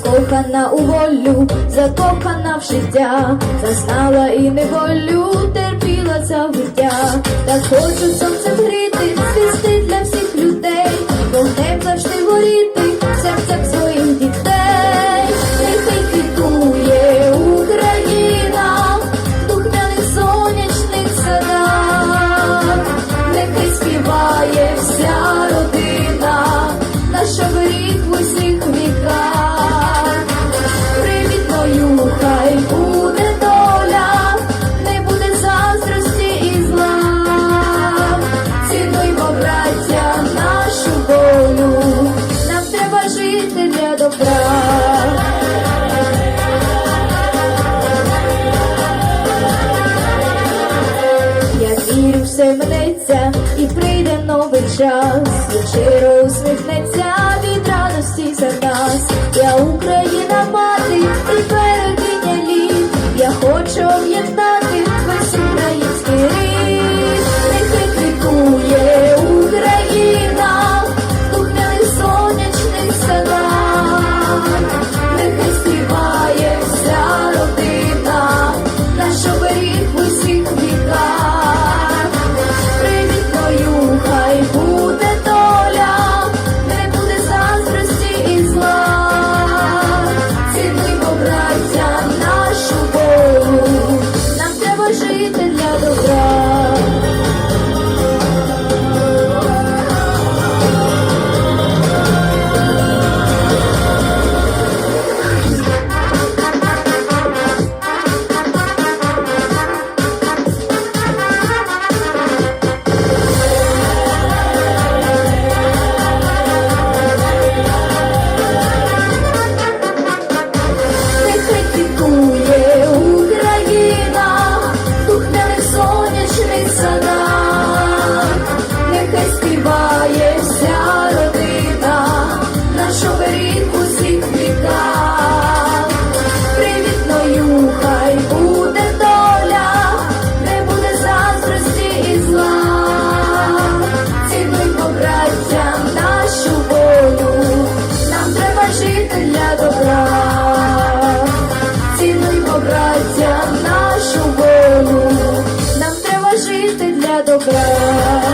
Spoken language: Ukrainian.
Скохана у волю, закохана в життя, зазнала і неволю, терпіла ця виття, так хочеться. добра. Я вірю, все минеться і прийде новий час, вечора усміхнеться. dobrar.